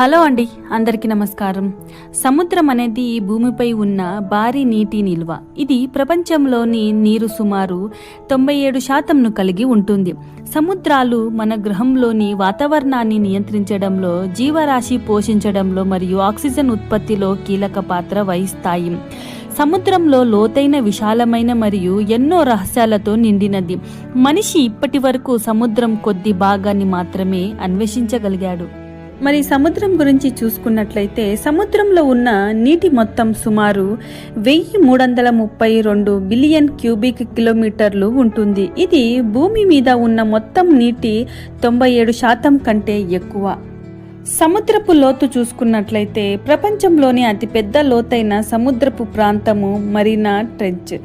Hello అండి అందరికీ నమస్కారం. సముద్రం అనేది భూమిపై ఉన్న భారీ నీటి నిల్వ. ఇది ప్రపంచంలోని నీరు సుమారు తొంభై ఏడు శాతంను కలిగి ఉంటుంది. సముద్రాలు మన గ్రహంలోని వాతావరణాన్ని నియంత్రించడంలో జీవరాశి పోషించడంలో మరియు ఆక్సిజన్ ఉత్పత్తిలో కీలక పాత్ర వహిస్తాయి. సముద్రంలో లోతైన విశాలమైన మరియు ఎన్నో రహస్యాలతో నిండినది. మనిషి ఇప్పటి వరకు సముద్రం కొద్ది భాగాన్ని మాత్రమే అన్వేషించగలిగాడు. మరి సముద్రం గురించి చూసుకున్నట్లయితే సముద్రంలో ఉన్న నీటి మొత్తం సుమారు వెయ్యి మూడు వందల ముప్పై రెండు బిలియన్ క్యూబిక్ కిలోమీటర్లు ఉంటుంది. ఇది భూమి మీద ఉన్న మొత్తం నీటి తొంభై ఏడు శాతం కంటే ఎక్కువ. సముద్రపు లోతు చూసుకున్నట్లయితే ప్రపంచంలోని అతిపెద్ద లోతైన సముద్రపు ప్రాంతము మరీనా ట్రెంచ్.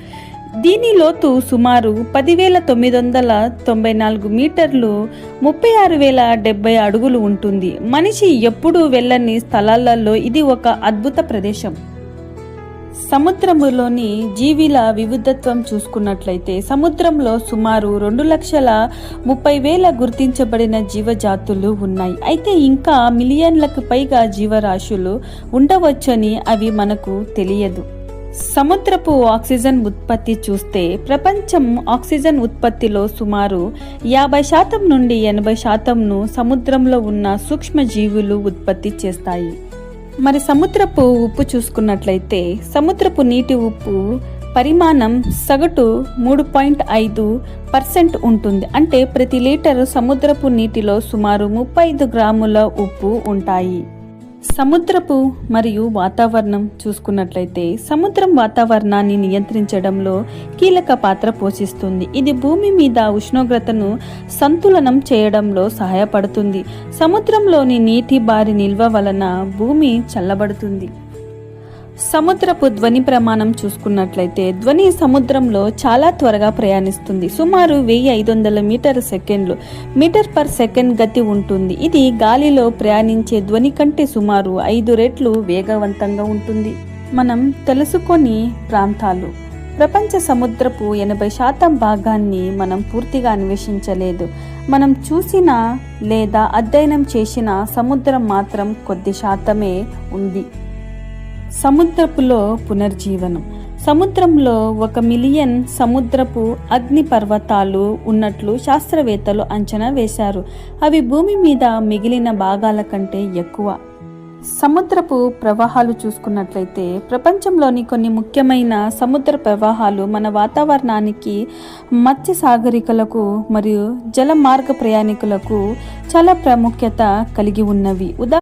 దీని లోతు సుమారు పదివేల తొమ్మిది వందల తొంభై నాలుగు మీటర్లు ముప్పై ఆరు వేల డెబ్బై అడుగులు ఉంటుంది. మనిషి ఎప్పుడూ వెళ్ళని స్థలాలలో ఇది ఒక అద్భుత ప్రదేశం. సముద్రములోని జీవిల వివిధత్వం చూసుకున్నట్లయితే సముద్రంలో సుమారు రెండు లక్షల ముప్పై వేల గుర్తించబడిన జీవజాతులు ఉన్నాయి. అయితే ఇంకా మిలియన్లకు పైగా జీవరాశులు ఉండవచ్చని అవి మనకు తెలియదు. సముద్రపు ఆక్సిజన్ ఉత్పత్తి చూస్తే ప్రపంచం ఆక్సిజన్ ఉత్పత్తిలో సుమారు యాభై శాతం నుండి ఎనభై శాతంను సముద్రంలో ఉన్న సూక్ష్మజీవులు ఉత్పత్తి చేస్తాయి. మరి సముద్రపు ఉప్పు చూసుకున్నట్లయితే సముద్రపు నీటి ఉప్పు పరిమాణం సగటు మూడు పాయింట్ ఐదు పర్సెంట్ ఉంటుంది. అంటే ప్రతి లీటరు సముద్రపు నీటిలో సుమారు ముప్పై ఐదు గ్రాముల ఉప్పు ఉంటాయి. సముద్రపు మరియు వాతావరణం చూసుకున్నట్లయితే సముద్రం వాతావరణాన్ని నియంత్రించడంలో కీలక పాత్ర పోషిస్తుంది. ఇది భూమి మీద ఉష్ణోగ్రతను సంతులనం చేయడంలో సహాయపడుతుంది. సముద్రంలోని నీటి బారి నిల్వ వలన భూమి చల్లబడుతుంది. సముద్రపు ధ్వని ప్రమాణం చూసుకున్నట్లయితే ధ్వని సముద్రంలో చాలా త్వరగా ప్రయాణిస్తుంది. సుమారు వెయ్యి ఐదు వందల మీటర్ సెకండ్లు మీటర్ పర్ సెకండ్ గతి ఉంటుంది. ఇది గాలిలో ప్రయాణించే ధ్వని కంటే సుమారు ఐదు రెట్లు వేగవంతంగా ఉంటుంది. మనం తెలుసుకొని ప్రాంతాలు. ప్రపంచ సముద్రపు ఎనభై శాతం భాగాన్ని మనం పూర్తిగా అన్వేషించలేదు. మనం చూసిన లేదా అధ్యయనం చేసిన సముద్రం మాత్రం కొద్ది శాతమే ఉంది. సముద్రపులో పునర్జీవనం. సముద్రంలో ఒక మిలియన్ సముద్రపు అగ్ని పర్వతాలు ఉన్నట్లు శాస్త్రవేత్తలు అంచనా వేశారు. అవి భూమి మీద మిగిలిన భాగాల కంటే ఎక్కువ. సముద్రపు ప్రవాహాలు చూసుకున్నట్లయితే ప్రపంచంలోని కొన్ని ముఖ్యమైన సముద్ర ప్రవాహాలు మన వాతావరణానికి మత్స్య సాగరికలకు మరియు జల మార్గ ప్రయాణికులకు చాలా ప్రాముఖ్యత కలిగి ఉన్నవి. ఉదా